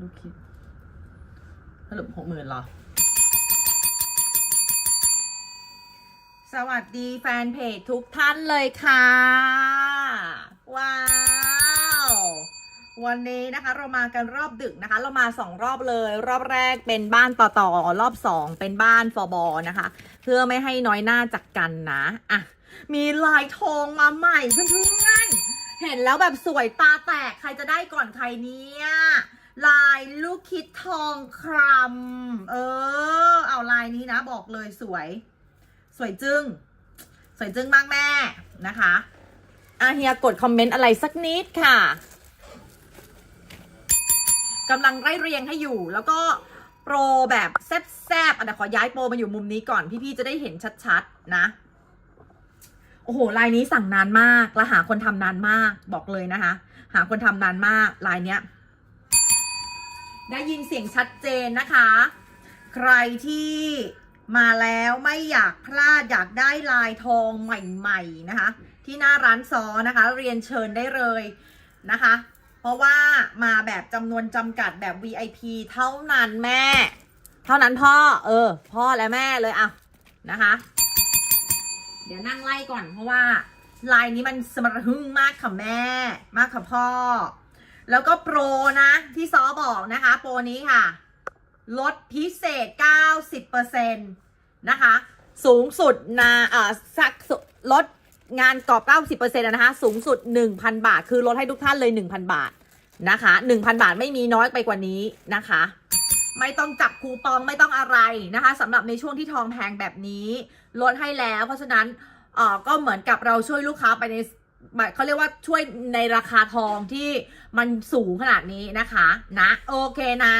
ดูคลิปสรุปหกหมื่นหรอ สวัสดีแฟนเพจทุกท่านเลยค่ะ ว้าว วันนี้นะคะเรามากันรอบดึกนะคะ เรามาสองรอบเลย รอบแรกเป็นบ้านต่อต่อรอบสองเป็นบ้านฟอบอนะคะ เพื่อไม่ให้น้อยหน้าจากกันนะอะมีลายทองมาใหม่เพื่อนๆเห็นแล้วแบบสวยตาแตกใครจะได้ก่อนใครเนี่ย ลายลูกคิดทองคำเออ เอาลายนี้นะบอกเลยสวย สวยจึง้งสวยจึ้งมากแม่นะคะอาเฮียกดคอมเมนต์อะไรสักนิดค่ะกำลังไล่เรียงให้อยู่ แล้วก็โปรแบบแซบๆอะเดี๋ยวขอย้ายโปรมาอยู่มุมนี้ก่อน พี่ๆจะได้เห็นชัดๆนะ โอ้โหลายนี้สั่งนานมากและหาคนทำนานมากบอกเลยนะคะ หาคนทำนานมากลายเนี้ย ได้ยินเสียงชัดเจนนะคะ ใครที่มาแล้วไม่อยากพลาดอยากได้ลายทองใหม่ๆนะคะ ที่หน้าร้านซอนะคะ เรียนเชิญได้เลยนะคะ เพราะว่ามาแบบจำนวนจำกัดแบบ VIP เท่านั้นแม่ เท่านั้นพ่อ เออ พ่อและแม่เลยอะนะคะ เดี๋ยวนั่งไล่ก่อนเพราะว่าลายนี้มันสมรหึ่งมากค่ะแม่ มากค่ะพ่อ แล้วก็โปรนะ ที่ซอบอกนะคะ โปรนี้ค่ะ ลดพิเศษ 90%นะคะ สูงสุดนาอ่าสักลดงานกรอบ 90%นะคะ สูงสุด 1,000 บาท คือลดให้ทุกท่านเลย 1,000 บาทนะคะ 1,000 บาทไม่มีน้อยไปกว่านี้นะคะ ไม่ต้องจับคูปองไม่ต้องอะไรนะคะสำหรับในช่วงที่ทองแพงแบบนี้ ลดให้แล้ว เพราะฉะนั้นเอ่อก็เหมือนกับเราช่วยลูกค้าไปใน หมายเขาเรียกว่าช่วยในราคาทองที่มันสูงขนาดนี้นะคะนะโอเคนะ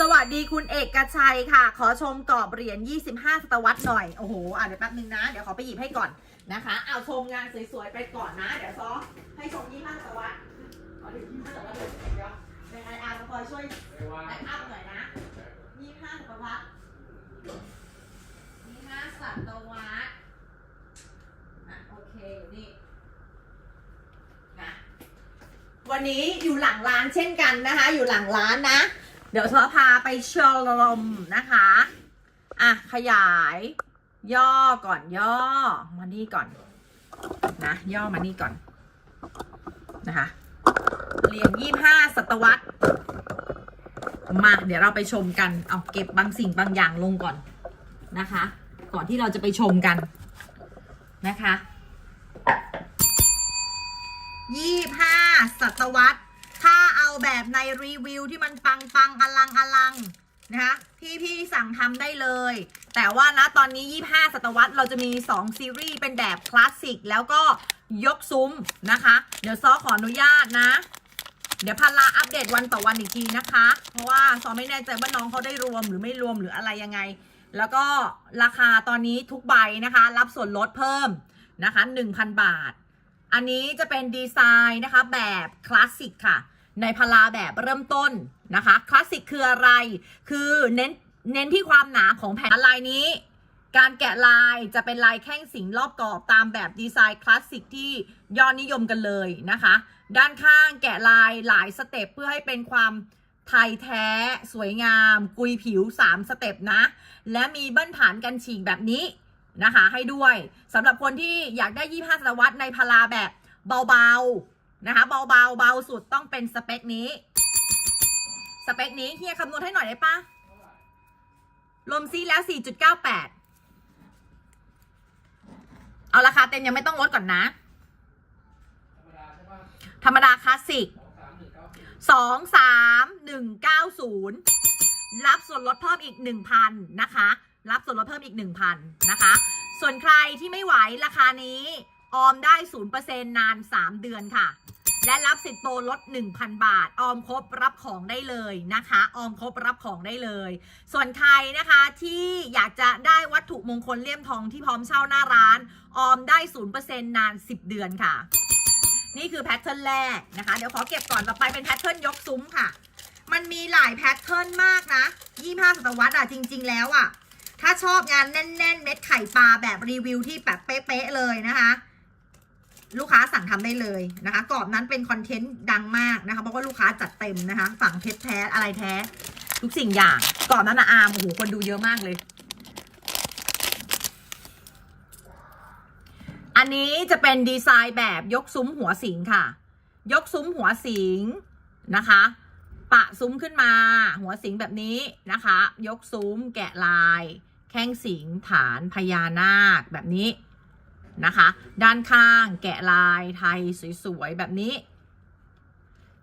สวัสดีคุณเอกชัยค่ะ ขอชมกรอบเหรียญ 25 สตวรรษหน่อย โอ้โหอะเดี๋ยวแป๊บนึงนะ เดี๋ยวขอไปหยิบให้ก่อนนะคะ เอาชมงานสวยๆไปก่อนนะ เดี๋ยวซอให้ชม 25 ศตวรรษขอถึง25 ศตวรรษเลยเดี๋ยวยังไงอาร์มคอยช่วยแบ็คอัพหน่อยนะ 25 ศตวรรษ25 ศตวรรษอะโอเคอยู่นี่นะ วันนี้อยู่หลังร้านเช่นกันนะคะ อยู่หลังร้านนะ เดี๋ยวซอพาไปชลมนะคะ อะ ขยาย ย่อก่อนย่อมานี่ก่อน นะ ย่อมานี่ก่อน นะคะเหรียญยี่ห้าศตวรรษมา เดี๋ยวเราไปชมกัน เอาเก็บบางสิ่งบางอย่างลงก่อนนะคะ ก่อนที่เราจะไปชมกันนะคะยี่ห้า ศตวรรษ ถ้าเอาแบบในรีวิวที่มันปังปังอลังอลังนะคะพี่พี่สั่งทำได้เลย แต่ว่านะตอนนี้ 25 ศตวรรษเราจะมี 2 ซีรีส์เป็นแบบคลาสสิก แล้วก็ยกซุ้มนะคะ เดี๋ยวซอขออนุญาตนะ เดี๋ยวพันลาอัปเดตวันต่อวันอีกทีนะคะ เพราะว่าซอไม่แน่ใจว่าน้องเขาได้รวมหรือไม่รวมหรืออะไรยังไง แล้วก็ราคาตอนนี้ทุกใบนะคะ รับส่วนลดเพิ่มนะคะ 1,000 บาท อันนี้จะเป็นดีไซน์นะคะแบบคลาสสิกค่ะ ในพลาแบบเริ่มต้นนะคะคลาสสิกคืออะไร คือเน้นเน้นที่ความหนาของแผ่นลายนี้ การแกะลายจะเป็นลายแข้งสิงรอบกรอบตามแบบดีไซน์คลาสสิกที่ยอดนิยมกันเลยนะคะ ด้านข้างแกะลายหลายสเต็ปเพื่อให้เป็นความไทยแท้สวยงาม กุยผิว 3 สเต็ปนะ และมีบิ้ลฐานกันฉีกแบบนี้ นะคะให้ด้วยสำหรับคนที่อยากได้25ศตวรรษในพลาแบบเบาๆนะคะเบาๆเบาสุดต้องเป็นสเปคนี้ สเปคนี้เฮียคำนวณให้หน่อยได้ปะรวมซีแล้ว 4.98 เอาราคาเต็มยังไม่ต้องลดก่อนนะ ธรรมดาคลาสสิกสองสามหนึ่งเก้าศูนย์รับส่วนลดเพิ่มอีกหนึ่งพันนะคะ รับส่วนลดเพิ่มอีกหนึ่งพันนะคะ ส่วนใครที่ไม่ไหวราคานี้ ออมได้ศูนย์เปอร์เซ็นนานสามเดือนค่ะ และรับสิทธิ์โปรลด 1,000 บาท ออมครบรับของได้เลยนะคะ ออมครบรับของได้เลย ส่วนใครนะคะที่อยากจะได้วัตถุมงคลเลี่ยมทองที่พร้อมเช่าหน้าร้าน ออมได้ 0%นาน 10 เดือนค่ะ นี่คือแพทเทิร์นแรกนะคะ เดี๋ยวขอเก็บก่อนต่อไปเป็นแพทเทิร์นยกซุ้มค่ะ มันมีหลายแพทเทิร์นมากนะ 25ศตวรรษอะจริง ๆ แล้วอะ ถ้าชอบงานแน่น ๆ เม็ดไข่ปลาแบบรีวิวที่แบบเป๊ะๆเลยนะคะลูกค้าสั่งทำได้เลยนะคะกรอบนั้นเป็นคอนเทนต์ดังมากนะคะเพราะว่าลูกค้าจัดเต็มนะคะ ฝั่งเพชรแท้อะไรแท้ ทุกสิ่งอย่างกรอบนั้นนะอาร์มโอ้โหคนดูเยอะมากเลย อันนี้จะเป็นดีไซน์แบบยกซุ้มหัวสิงค่ะ ยกซุ้มหัวสิงนะคะ ปะซุ้มขึ้นมา หัวสิงแบบนี้นะคะ ยกซุ้มแกะลาย แข้งสิงฐานพญานาคแบบนี้นะคะ ด้านข้างแกะลายไทยสวยๆ แบบนี้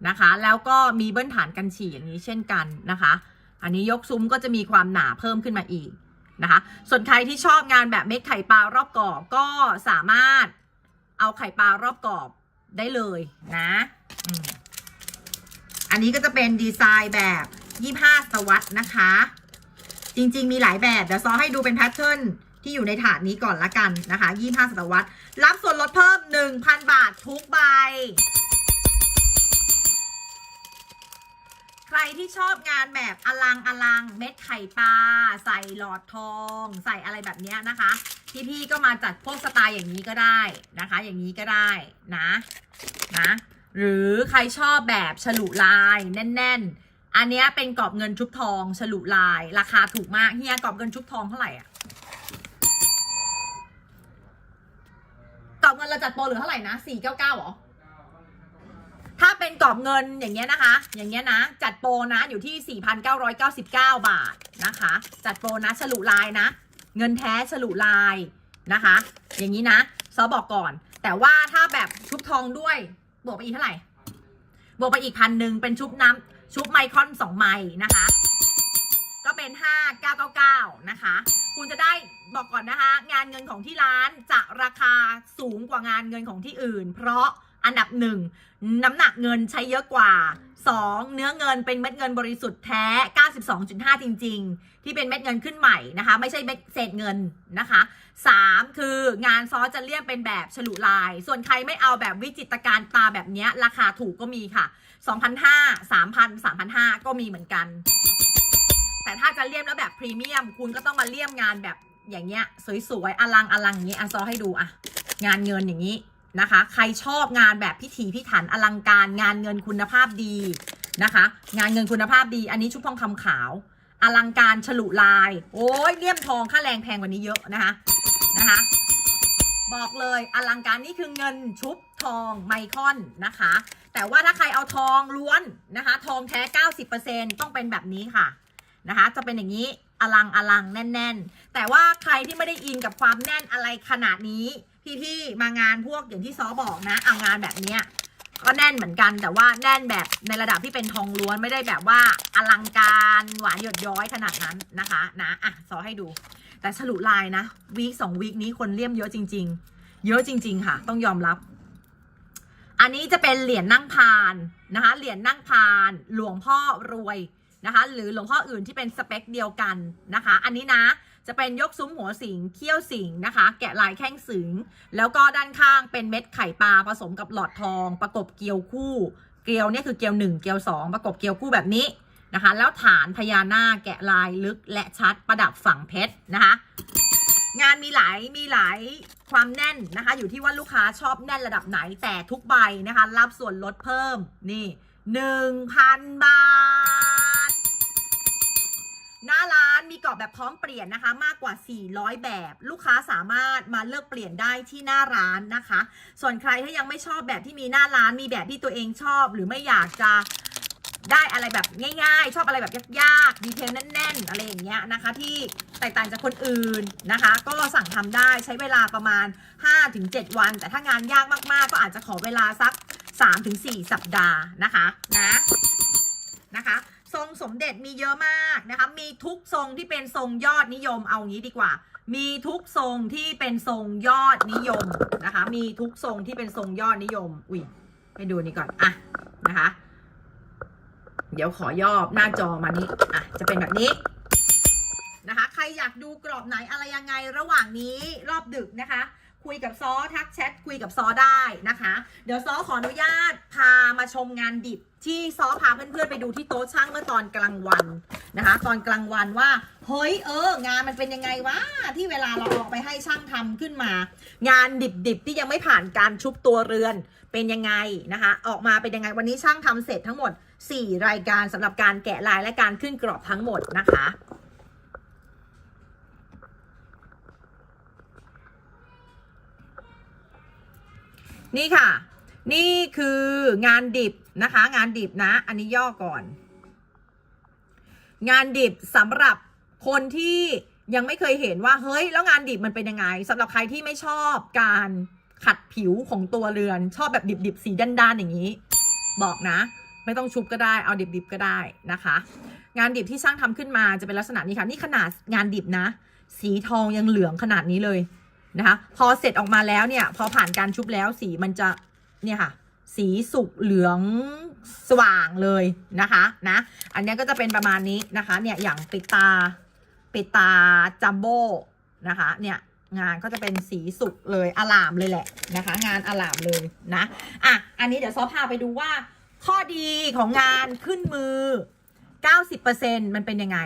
นะคะ แล้วก็มีเบิ้ลฐานกันฉี่อย่างนี้เช่นกันนะคะ อันนี้ยกซุ้มก็จะมีความหนาเพิ่มขึ้นมาอีกนะคะ ส่วนใครที่ชอบงานแบบเม็ดไข่ปลารอบกรอบก็สามารถเอาไข่ปลารอบกรอบได้เลยนะอันนี้ก็จะเป็นดีไซน์แบบ 25 สวัสดนะคะ จริง ๆ มีหลายแบบเดี๋ยวซอให้ดูเป็นแพทเทิร์นที่อยู่ในถาดนี้ก่อนละกันนะคะ25ศตวรรษรับส่วนลดเพิ่ม 1,000 บาททุกใบ ใครที่ชอบงานแบบอลังอลังเม็ดไข่ปลาใส่หลอดทอง ใส่อะไรแบบนี้นะคะ พี่ๆก็มาจัดพวกสไตล์อย่างนี้ก็ได้นะคะ อย่างนี้ก็ได้นะนะ หรือใครชอบแบบฉลุลายแน่น ๆ อันนี้เป็นกรอบเงินชุบทอง ฉลุลาย ราคาถูกมากเฮียกรอบเงินชุบทองเท่าไหร่อะกรอบเงินเราจัดโปรเหรือเท่าไหร่นะสี่เก้าเก้าหรอถ้าเป็นกรอบเงินอย่างเงี้ยนะคะ อย่างเงี้ยนะ จัดโปรนะอยู่ที่ 4,999 บาทนะคะ จัดโปรนะฉลุลายนะ เงินแท้ฉลุลายนะคะ อย่างนี้นะซอบอกก่อน แต่ว่าถ้าแบบชุบทองด้วย บวกไปอีกเท่าไหร่ บวกไปอีกพันหนึ่งเป็นชุบน้ำ ชุบไมคอนสองไมล์นะคะ ก็เป็น 5999 นะคะ คุณจะได้บอกก่อนนะคะ งานเงินของที่ร้านจะราคาสูงกว่างานเงินของที่อื่น เพราะอันดับหนึ่งน้ำหนักเงินใช้เยอะกว่า 2. เนื้อเงินเป็นเม็ดเงินบริสุทธิ์แท้ 92.5 จริง ๆ ที่เป็นเม็ดเงินขึ้นใหม่นะคะ ไม่ใช่เม็ดเศษเงินนะคะ 3. คืองานซอสจะเลี่ยมเป็นแบบฉลุลาย ส่วนใครไม่เอาแบบวิจิตรการตาแบบนี้ราคาถูกก็มีค่ะ 2,500 3,000 3,500 ก็มีเหมือนกัน แต่ถ้าจะเลี่ยมแล้วแบบพรีเมียม คุณก็ต้องมาเลี่ยมงานแบบอย่างเงี้ย สวยๆ อลังอลังอย่างนี้อะซอให้ดูอะ งานเงินอย่างนี้นะคะ ใครชอบงานแบบพิถีพิถันอลังการ งานเงินคุณภาพดีนะคะ งานเงินคุณภาพดี อันนี้ชุบทองคำขาว อลังการฉลุลาย โอ้ยเลี่ยมทองค่าแรงแพงกว่านี้เยอะนะคะนะคะ บอกเลยอลังการนี่คือเงินชุบ ทองไมคอนนะคะ แต่ว่าถ้าใครเอาทองล้วนนะคะ ทองแท้ 90%ต้องเป็นแบบนี้ค่ะนะคะ จะเป็นอย่างนี้อลังอลังแน่น ๆ แต่ว่าใครที่ไม่ได้อินกับความแน่นอะไรขนาดนี้ พี่ๆมางานพวกอย่างที่ซอบอกนะ เอางานแบบเนี้ยก็แน่นเหมือนกันแต่ว่าแน่นแบบในระดับที่เป็นทองล้วนไม่ได้แบบว่าอลังการหวานหยดย้อยขนาดนั้นนะคะนะอะซอให้ดู แต่ฉลุลายนะวีคสองวีคนี้คนเลี่ยมเยอะจริง ๆ เยอะจริง ๆ ค่ะ ต้องยอมรับ อันนี้จะเป็นเหรียญนั่งพานนะคะ เหรียญนั่งพาน หลวงพ่อรวยนะคะ หรือหลวงพ่ออื่นที่เป็นสเปคเดียวกันนะคะ อันนี้นะจะเป็นยกซุ้มหัวสิงเขี้ยวสิงนะคะ แกะลายแข้งสิงแล้วก็ด้านข้างเป็นเม็ดไข่ปลาผสมกับหลอดทอง ประกบเกลียวคู่ เกลียวเนี่ยคือเกลียวหนึ่งเกลียวสองประกบเกลียวคู่แบบนี้นะคะ แล้วฐานพญานาคแกะลายลึกและชัดประดับฝั่งเพชรนะคะ งานมีหลายมีหลายความแน่นนะคะ อยู่ที่ว่าลูกค้าชอบแน่นระดับไหนแต่ทุกใบนะคะ รับส่วนลดเพิ่มนี่หนึ่งพันบาท หน้าร้านมีกรอบแบบพร้อมเปลี่ยนนะคะ มากกว่า 400 แบบ ลูกค้าสามารถมาเลือกเปลี่ยนได้ที่หน้าร้านนะคะ ส่วนใครถ้ายังไม่ชอบแบบที่มีหน้าร้านมีแบบที่ตัวเองชอบ หรือไม่อยากจะ ได้อะไรแบบง่าย ๆ ชอบอะไรแบบยากๆดีเทลแน่น ๆ อะไรอย่างเงี้ยนะคะ ที่แตกต่างจากคนอื่นนะคะ ก็สั่งทำได้ใช้เวลาประมาณ 5-7 วัน แต่ถ้างานยากมากๆ ก็อาจจะขอเวลาสัก 3-4 สัปดาห์นะคะนะนะคะทรงสมเด็จมีเยอะมากนะคะ มีทุกทรงที่เป็นทรงยอดนิยมเอางี้ดีกว่า มีทุกทรงที่เป็นทรงยอดนิยมนะคะ มีทุกทรงที่เป็นทรงยอดนิยม อุ้ยให้ดูนี่ก่อน อะ นะคะ เดี๋ยวขอย่อหน้าจอมานี้อะจะเป็นแบบนี้นะคะ ใครอยากดูกรอบไหนอะไรยังไงระหว่างนี้รอบดึกนะคะ คุยกับซอทักแชทคุยกับซอได้นะคะ เดี๋ยวซอขออนุญาตพามาชมงานดิบ ที่ซอพาเพื่อนๆไปดูที่โต๊ะช่างเมื่อตอนกลางวันนะคะ ตอนกลางวันว่าเฮ้ยเอองานมันเป็นยังไงวะที่เวลาเราออกไปให้ช่างทำขึ้นมา งานดิบๆที่ยังไม่ผ่านการชุบตัวเรือนเป็นยังไงนะคะ ออกมาเป็นยังไงวันนี้ช่างทำเสร็จทั้งหมด 4 รายการสำหรับการแกะลายและการขึ้นกรอบทั้งหมดนะคะนี่ค่ะ นี่คืองานดิบนะคะ งานดิบนะ อันนี้ย่อก่อน งานดิบสำหรับคนที่ยังไม่เคยเห็นว่า เฮ้ย แล้วงานดิบมันเป็นยังไงสำหรับใครที่ไม่ชอบการขัดผิวของตัวเรือน ชอบแบบดิบๆสีด้านๆอย่างนี้ บอกนะ ไม่ต้องชุบก็ได้เอาดิบๆก็ได้นะคะ งานดิบที่ช่างทำขึ้นมาจะเป็นลักษณะนี้ค่ะ นี่ขนาดงานดิบนะ สีทองยังเหลืองขนาดนี้เลยนะคะ พอเสร็จออกมาแล้วเนี่ย พอผ่านการชุบแล้วสีมันจะเนี่ยค่ะสีสุกเหลืองสว่างเลยนะคะนะ อันนี้ก็จะเป็นประมาณนี้นะคะ เนี่ยอย่างปิดตาปิดตาจัมโบ้นะคะ เนี่ยงานก็จะเป็นสีสุกเลยอลามเลยแหละนะคะ งานอลามเลยนะอะอันนี้เดี๋ยวซอพาไปดูว่า ข้อดีของงานขึ้นมือ 90%มันเป็นยังไง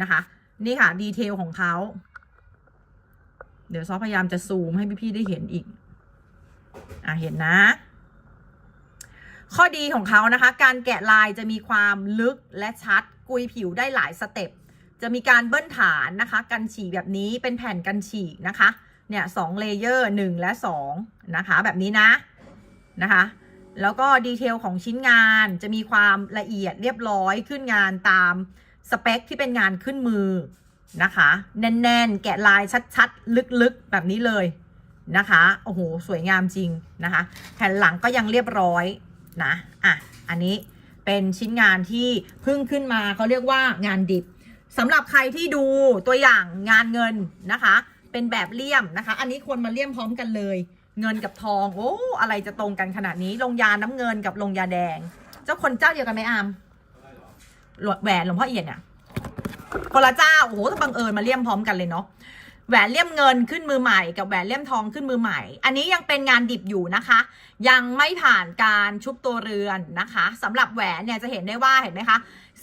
นะคะ นี่ค่ะ ดีเทลของเขา เดี๋ยวซอพยายามจะซูมให้พี่ๆได้เห็นอีก อะ เห็นนะ ข้อดีของเขานะคะ การแกะลายจะมีความลึกและชัด กุยผิวได้หลายสเต็ป จะมีการเบิ้ลฐานนะคะ กันฉีกแบบนี้เป็นแผ่นกันฉีกนะคะ เนี่ยสองเลเยอร์หนึ่งและสองนะคะ แบบนี้นะนะคะ แล้วก็ดีเทลของชิ้นงานจะมีความละเอียดเรียบร้อยขึ้นงานตามสเปคที่เป็นงานขึ้นมือนะคะ แน่นๆ แกะลายชัดๆ ลึกๆ แบบนี้เลยนะคะ โอ้โห สวยงามจริงนะคะ แผ่นหลังก็ยังเรียบร้อยนะ อะ อันนี้เป็นชิ้นงานที่เพิ่งขึ้นมาเขาเรียกว่างานดิบสำหรับใครที่ดูตัวอย่างงานเงินนะคะ เป็นแบบเลี่ยมนะคะ อันนี้ควรมาเลี่ยมพร้อมกันเลย เงินกับทอง โอ้อะไรจะตรงกันขนาดนี้ ลงยาน้ำเงินกับลงยาแดง เจ้าคนเจ้าเดียวกันไหมอามหลวแหวนหลวงพ่อเอียดเนี่ยคนละเจ้าโอ้โหถ้าบังเอิญมาเลี่ยมพร้อมกันเลยเนาะแหวนเลี่ยมเงินขึ้นมือใหม่กับแหวนเลี่ยมทองขึ้นมือใหม่ อันนี้ยังเป็นงานดิบอยู่นะคะ ยังไม่ผ่านการชุบตัวเรือนนะคะสำหรับแหวนเนี่ยจะเห็นได้ว่าเห็นไหมคะ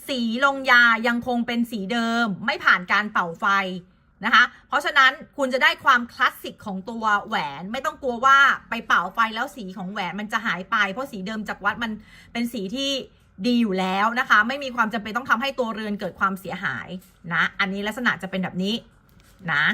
สีลงยายังคงเป็นสีเดิม ไม่ผ่านการเป่าไฟ นะคะ เพราะฉะนั้นคุณจะได้ความคลาสสิกของตัวแหวนไม่ต้องกลัวว่าไปเป่าไฟแล้วสีของแหวนมันจะหายไป เพราะสีเดิมจากวัดมันเป็นสีที่ดีอยู่แล้วนะคะ ไม่มีความจำเป็นต้องทำให้ตัวเรือนเกิดความเสียหายนะ อันนี้ลักษณะจะเป็นแบบนี้นะ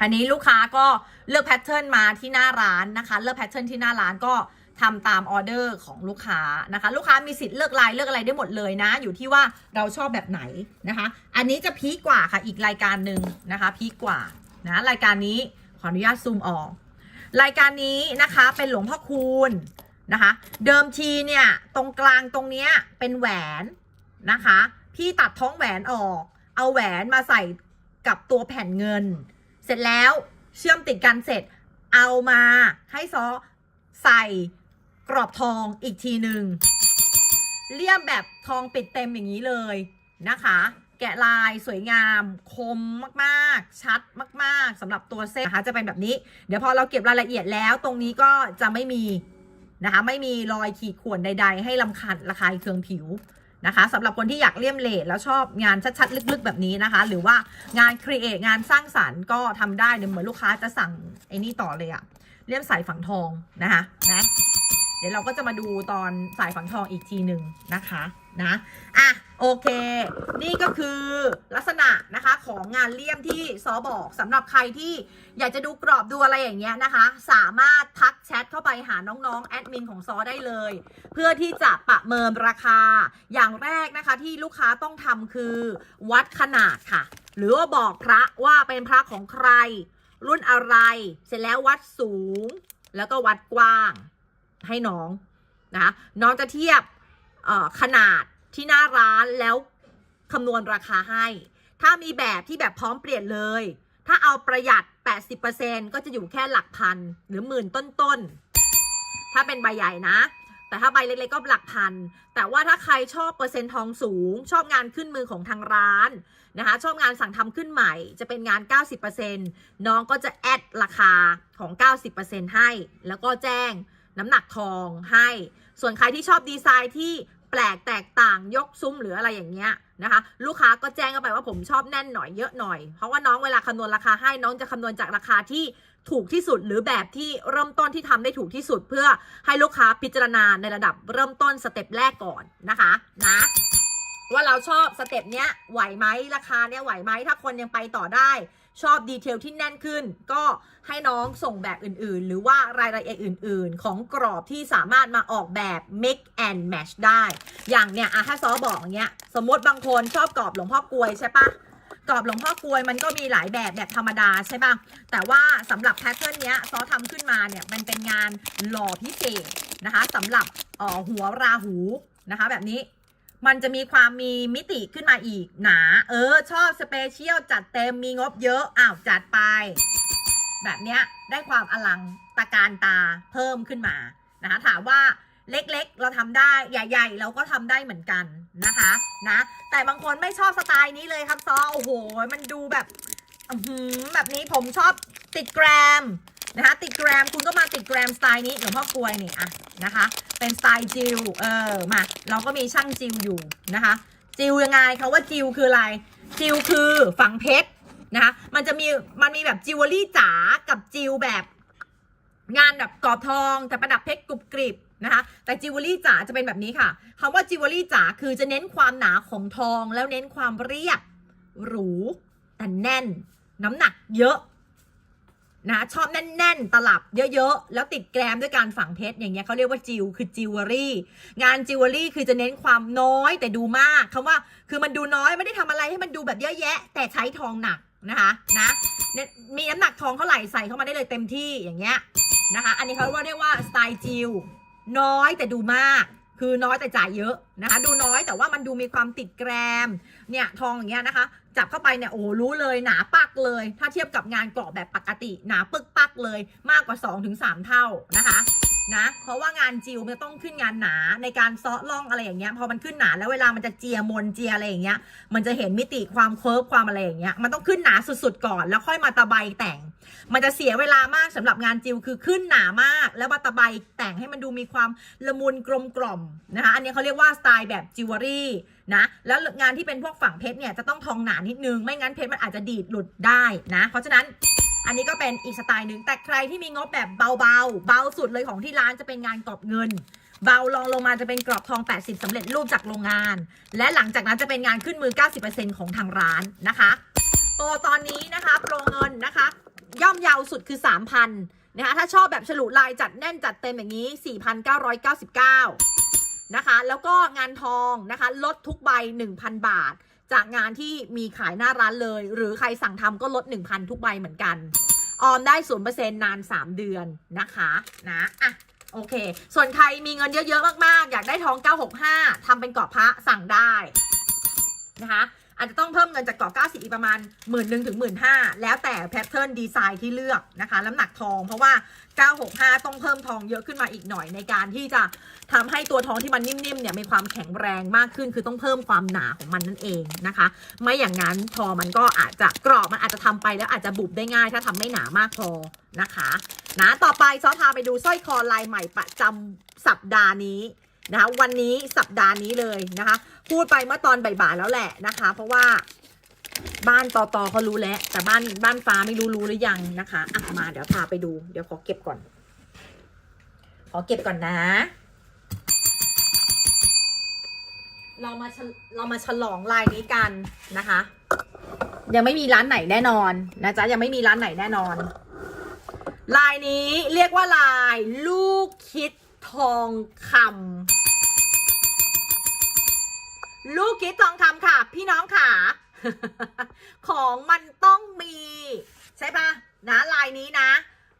อันนี้ลูกค้าก็เลือกแพทเทิร์นมาที่หน้าร้านนะคะ เลือกแพทเทิร์นที่หน้าร้านก็ ทำตามออเดอร์ของลูกค้านะคะ ลูกค้ามีสิทธิ์เลือกลายเลือกอะไรได้หมดเลยนะ อยู่ที่ว่าเราชอบแบบไหนนะคะ อันนี้จะพีกกว่าค่ะอีกรายการหนึ่งนะคะพีกกว่านะรายการนี้ขออนุญาตซูมออก รายการนี้นะคะเป็นหลวงพ่อคูณนะคะ เดิมทีเนี่ยตรงกลางตรงเนี้ยเป็นแหวนนะคะ พี่ตัดท้องแหวนออก เอาแหวนมาใส่กับตัวแผ่นเงิน เสร็จแล้วเชื่อมติดกันเสร็จเอามาให้ซอใส่ รอบทองอีกทีหนึ่งเลี่ยมแบบทองปิดเต็มอย่างนี้เลยนะคะ แกะลายสวยงามคมมากๆ ชัดมาก ๆสำหรับตัวเส้นนะคะจะเป็นแบบนี้ เดี๋ยวพอเราเก็บรายละเอียดแล้วตรงนี้ก็จะไม่มีนะคะไม่มีรอยขีดข่วนใด ๆ ให้ลำคันระคายเคืองผิวนะคะสำหรับคนที่อยากเลี่ยมเลทแล้วชอบงานชัดๆ ลึกๆ แบบนี้นะคะ หรือว่างานครีเอทงานสร้างสรรค์ก็ทำได้เดี๋ยวเหมือนลูกค้าจะสั่งไอ้นี่ต่อเลยอะ เลี่ยมสายฝังทองนะคะนะเดี๋ยวเราก็จะมาดูตอนสายฝังทองอีกทีหนึ่งนะคะนะอะโอเค นี่ก็คือลักษณะนะคะของงานเลี่ยมที่ซอบอกสำหรับใครที่อยากจะดูกรอบดูอะไรอย่างเงี้ยนะคะ สามารถทักแชทเข้าไปหาน้องๆแอดมินของซอได้เลย เพื่อที่จะประเมินราคาอย่างแรกนะคะที่ลูกค้าต้องทำคือ วัดขนาดค่ะ หรือว่าบอกพระว่าเป็นพระของใคร รุ่นอะไร เสร็จแล้ววัดสูง แล้วก็วัดกว้างให้น้องนะคะน้องจะเทียบขนาดที่หน้าร้านแล้วคำนวณราคาให้ ถ้ามีแบบที่แบบพร้อมเปลี่ยนเลย ถ้าเอาประหยัด 80%ก็จะอยู่แค่หลักพันหรือหมื่นต้นๆ ถ้าเป็นใบใหญ่นะ แต่ถ้าใบเล็กๆก็หลักพัน แต่ว่าถ้าใครชอบเปอร์เซ็นต์ทองสูง ชอบงานขึ้นมือของทางร้าน นะคะชอบงานสั่งทำขึ้นใหม่ จะเป็นงาน 90%น้องก็จะแอดราคาของ 90%ให้ แล้วก็แจ้งน้ำหนักทองให้ ส่วนใครที่ชอบดีไซน์ที่แปลกแตกต่างยกซุ้มหรืออะไรอย่างเงี้ยนะคะ ลูกค้าก็แจ้งเข้าไปว่าผมชอบแน่นหน่อยเยอะหน่อย เพราะว่าน้องเวลาคำนวณราคาให้น้องจะคำนวณจากราคาที่ถูกที่สุดหรือแบบที่เริ่มต้นที่ทำได้ถูกที่สุด เพื่อให้ลูกค้าพิจารณาในระดับเริ่มต้นสเต็ปแรกก่อนนะคะนะ ว่าเราชอบสเต็ปเนี้ยไหวไหมราคาเนี้ยไหวไหมถ้าคนยังไปต่อได้ ชอบดีเทลที่แน่นขึ้น ก็ให้น้องส่งแบบอื่นๆ หรือว่ารายละเอียดอื่น ๆ ของกรอบที่สามารถมาออกแบบ mix and match ได้ อย่างเนี้ยอะถ้าซอบอกอย่างเงี้ยสมมติบางคนชอบกรอบหลวงพ่อกลวยใช่ปะกรอบหลวงพ่อกลวยมันก็มีหลายแบบแบบธรรมดาใช่ปะแต่ว่าสำหรับแพทเทิร์นเนี้ยซอทำขึ้นมาเนี่ยมันเป็นงานหล่อพิเศษนะคะสำหรับเอ่อหัวราหูนะคะ แบบนี้ มันจะมีความมีมิติขึ้นมาอีกหนา เออ ชอบสเปเชียลจัดเต็มมีงบเยอะอ้าวจัดไป แบบเนี้ยได้ความอลังตะการตาเพิ่มขึ้นมานะคะถามว่าเล็กๆ เราทำได้ใหญ่ๆ เราก็ทำได้เหมือนกันนะคะนะแต่บางคนไม่ชอบสไตล์นี้เลยครับซอโอ้โห มันดูแบบอื้อหือแบบนี้ผมชอบติดแกรม นะคะติดแกรมคุณก็มาติดแกรมสไตล์นี้หลวงพ่อกลวยนี่อะนะคะ เป็นสไตล์จิวเออมาเราก็มีช่างจิวอยู่นะคะ จิวยังไงคาว่าจิวคืออะไร จิวคือฝังเพชรนะคะ มันจะมีมันมีแบบจิวเวลรี่จ๋ากับจิวแบบงานแบบกรอบทองแต่ประดับเพชรกรุบกริบนะคะ แต่จิวเวลรี่จ๋าจะเป็นแบบนี้ค่ะคำว่าจิวเวลรี่จ๋าคือจะเน้นความหนาของทอง แล้วเน้นความเรียบหรูแต่แน่น น้ำหนักเยอะ นะชอบแน่น ๆ ตลับเยอะ ๆ แล้วติดแกรมด้วยการฝังเพชรอย่างเงี้ยเขาเรียกว่าจิวคือจิวเวลรี่ งานจิวเวลรี่คือจะเน้นความน้อยแต่ดูมากคำว่าคือมันดูน้อยไม่ได้ทำอะไรให้มันดูแบบเยอะแยะ แต่ใช้ทองหนักนะคะนะเนี่ยมีน้ำหนักทองเท่าไหร่ใส่เข้ามาได้เลยเต็มที่อย่างเงี้ยนะคะอันนี้เขาเรียกว่าสไตล์จิวน้อยแต่ดูมากคือน้อยแต่จ่ายเยอะนะคะ ดูน้อยแต่ว่ามันดูมีความติดแกรมเนี่ยทองอย่างเงี้ยนะคะ จับเข้าไปเนี่ยโอ้รู้เลยหนาปักเลย ถ้าเทียบกับงานเกาะแบบปกติ หนาปึกปักเลยมากกว่า 2-3 เท่านะคะนะเพราะว่างานจิวมันต้องขึ้นงานหนาในการเซาะล่องอะไรอย่างเงี้ยพอมันขึ้นหนาแล้วเวลามันจะเจียมนเจียอะไรอย่างเงี้ยมันจะเห็นมิติความเคิร์ฟความอะไรอย่างเงี้ยมันต้องขึ้นหนาสุดๆก่อน แล้วค่อยมาตะใบแต่ง มันจะเสียเวลามากสำหรับงานจิวคือขึ้นหนามาก แล้วมาตะไบแต่งให้มันดูมีความละมุนกลมกล่อมนะคะอันนี้เขาเรียกว่าสไตล์แบบจิวเวลรี่นะแล้วงานที่เป็นพวกฝั่งเพชรเนี่ยจะต้องทองหนานิดนึง ไม่งั้นเพชรมันอาจจะดีดหลุดได้นะ เพราะฉะนั้นอันนี้ก็เป็นอีกสไตล์หนึ่งแต่ใครที่มีงบแบบเบาๆ เบาสุดเลยของที่ร้านจะเป็นงานกรอบเงิน เบาลองลงมาจะเป็นกรอบทอง 80สำเร็จรูปจากโรงงาน และหลังจากนั้นจะเป็นงานขึ้นมือ 90%ของทางร้านนะคะโปรตอนนี้นะคะโปรเงินนะคะ ย่อมยาวสุดคือ 3,000นะคะถ้าชอบแบบฉลุลายจัดแน่นจัดเต็มอย่างนี้ 4,999 นะคะ แล้วก็งานทองนะคะ ลดทุกใบ 1,000 บาท จากงานที่มีขายหน้าร้านเลย หรือใครสั่งทำก็ลด 1,000 ทุกใบเหมือนกัน ออมได้ 0%นาน 3 เดือนนะคะนะอะโอเค ส่วนใครมีเงินเยอะ ๆ มาก ๆ อยากได้ทอง 965ทำเป็นกรอบพระสั่งได้นะคะ อาจจะต้องเพิ่มเงินจากเกาะ90 อีกประมาณหมื่นหนึ่งถึงหมื่นห้าแล้วแต่แพทเทิร์นดีไซน์ที่เลือกนะคะน้ำหนักทองเพราะว่า 965 ต้องเพิ่มทองเยอะขึ้นมาอีกหน่อยในการที่จะทำให้ตัวทองที่มันนิ่มๆเนี่ยมีความแข็งแรงมากขึ้น คือต้องเพิ่มความหนาของมันนั่นเองนะคะ ไม่อย่างนั้นทองมันก็อาจจะกรอบมันอาจจะทำไปแล้วอาจจะบุบได้ง่าย ถ้าทำไม่หนามากพอนะคะนะต่อไปซอพาไปดูสร้อยคอลายใหม่ประจำสัปดาห์นี้ นะคะวันนี้สัปดาห์นี้เลยนะคะ พูดไปเมื่อตอนบ่ายๆแล้วแหละนะคะ เพราะว่าบ้านตอตอเขารู้แล้ว แต่บ้านบ้านฟ้าไม่รู้รู้หรือยังนะคะอะมาเดี๋ยวพาไปดู เดี๋ยวขอเก็บก่อน ขอเก็บก่อนนะ เรามาเรามาฉลองลายนี้กันนะคะ ยังไม่มีร้านไหนแน่นอนนะจ๊ะยังไม่มีร้านไหนแน่นอน ลายนี้เรียกว่าลายลูกคิด ทองคำลูกคิดทองคำค่ะ พี่น้องค่ะ ของมันต้องมี ใช่ปะนะลายนี้นะ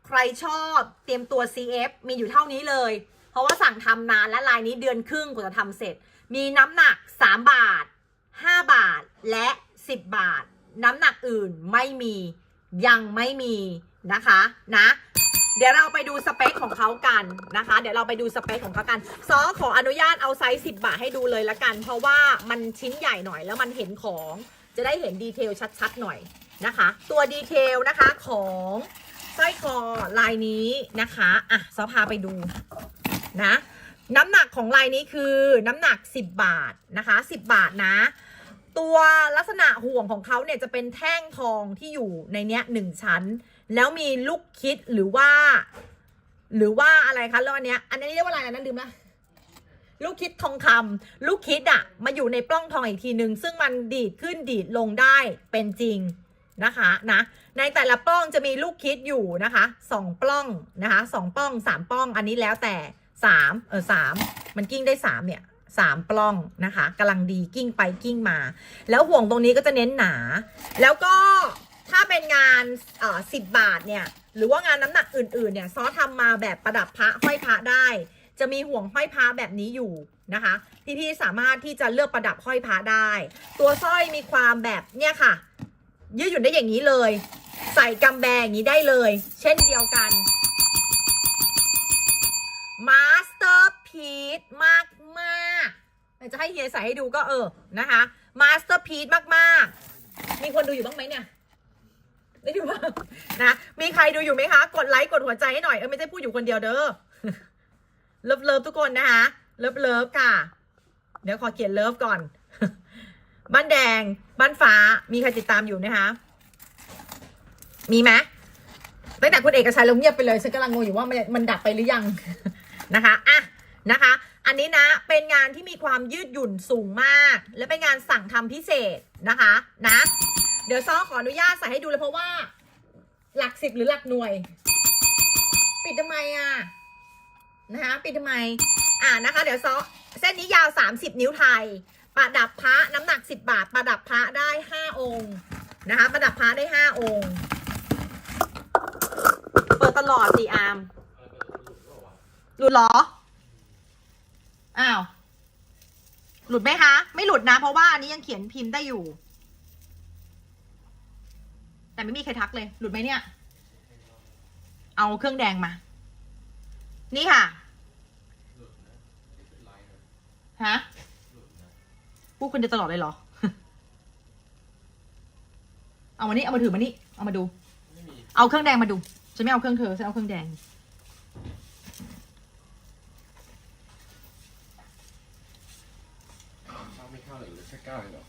ใครชอบเตรียมตัว CF มีอยู่เท่านี้เลย เพราะว่าสั่งทำนานและลายนี้เดือนครึ่งกว่าจะทำเสร็จ มีน้ำหนัก 3 บาท 5 บาทและ 10 บาท น้ำหนักอื่นไม่มียังไม่มีนะคะ นะ ดี๋ยวเราไปดูสเปคของเขากันนะคะ เดี๋ยวเราไปดูสเปคของเขากัน ซอขออนุญาตเอาไซส์10 บาทให้ดูเลยละกัน เพราะว่ามันชิ้นใหญ่หน่อยแล้วมันเห็นของ จะได้เห็นดีเทลชัดๆหน่อยนะคะ ตัวดีเทลนะคะของสร้อยคอลายนี้นะคะอะซอพาไปดูนะน้ำหนักของลายนี้คือน้ำหนัก 10 บาทนะคะ 10 บาทนะ ตัวลักษณะห่วงของเขาเนี่ยจะเป็นแท่งทองที่อยู่ในเนี้ยหนึ่งชั้น แล้วมีลูกคิดหรือว่า หรือว่าอะไรคะแล้วอันเนี้ยอันนี้เรียกว่าอะไรนะลืมละลูกคิดทองคำลูกคิดอะมาอยู่ในปล้องทองอีกทีหนึ่งซึ่งมันดีดขึ้นดีดลงได้เป็นจริงนะคะนะในแต่ละปล้องจะมีลูกคิดอยู่นะคะสองปล้องนะคะสองปล้องสามปล้องอันนี้แล้วแต่สามเออสามมันกิ้งได้สามเนี่ยสามปล้องนะคะกำลังดีกิ้งไปกิ้งมา แล้วห่วงตรงนี้ก็จะเน้นหนา แล้วก็ ถ้าเป็นงานเอ่อสิบบาทเนี่ย หรือว่างานน้ำหนักอื่นๆเนี่ยซอทำมาแบบประดับพระห้อยพระได้ จะมีห่วงห้อยพระแบบนี้อยู่นะคะ พี่ๆสามารถที่จะเลือกประดับห้อยพระได้ ตัวสร้อยมีความแบบเนี่ยค่ะ ยืดหยุ่นได้อย่างนี้เลย ใส่กำแบอย่างนี้ได้เลย เช่นเดียวกันมาสเตอร์พีซมากมากจะให้เฮียใส่ให้ดูก็เออนะคะมาสเตอร์พีซมากๆ มีคนดูอยู่บ้างไหมเนี่ย ได้ดูบ้างนะ มีใครดูอยู่ไหมคะ กดไลค์กดหัวใจให้หน่อย เออไม่ใช่พูดอยู่คนเดียวเด้อ เลิฟเลิฟทุกคนนะคะ เลิฟเลิฟค่ะ เดี๋ยวขอเขียนเลิฟก่อน บ้านแดง บ้านฟ้า มีใครติดตามอยู่นะคะ มีไหมตั้งแต่คุณเอกชัยลงเงียบไปเลยฉันกำลังงงอยู่ว่ามันมันดับไปหรือยังนะคะอะนะคะ อันนี้นะเป็นงานที่มีความยืดหยุ่นสูงมาก และเป็นงานสั่งทำพิเศษนะคะ นะ เดี๋ยวซ้อขออนุญาตใส่ให้ดูเลยเพราะว่า หลักสิบหรือหลักหน่วย ปิดทำไมอะนะคะปิดทำไม อ่านะคะ เดี๋ยวซ้อเส้นนี้ยาว 30 นิ้วไทย ประดับพระน้ำหนัก 10 บาท ประดับพระได้ 5 องค์นะคะ ประดับพระได้ 5 องค์ เปิดตลอดสิอาร์มหลุดหรอ อ้าว หลุดไหมคะ ไม่หลุดนะ เพราะว่าอันนี้ยังเขียนพิมพ์ได้อยู่ แต่ไม่มีใครทักเลย หลุดไหมเนี่ย เอาเครื่องแดงมา นี่ค่ะฮะพูดคนเดียวตลอดเลยเหรอ เอามานี่ เอามาถือมานี่ เอามาดู เอาเครื่องแดงมาดู ฉันไม่เอาเครื่องเธอ ฉันเอาเครื่องแดง เข้าไม่เข้าหรือแค่เก้าเองเหรอ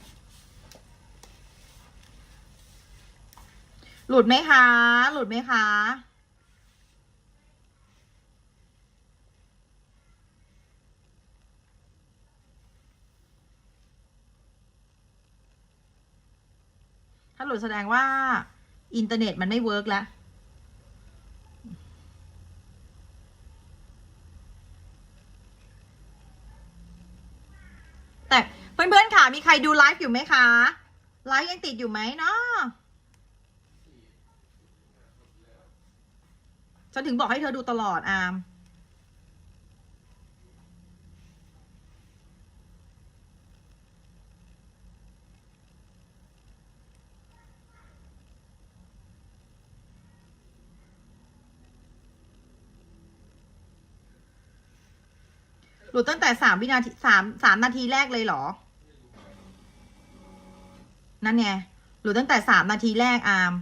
หลุดไหมคะ หลุดไหมคะ ถ้าหลุดแสดงว่า อินเทอร์เน็ตมันไม่เวิร์กแล้วแต่เพื่อนๆค่ะ มีใครดูไลฟ์อยู่ไหมคะ ไลฟ์ยังติดอยู่ไหมเนาะ ฉันถึงบอกให้เธอดูตลอดอามหลุดตั้งแต่สามวินาทีสามสามนาทีแรกเลยเหรอ นั่นไงหลุดตั้งแต่สามนาทีแรกอาม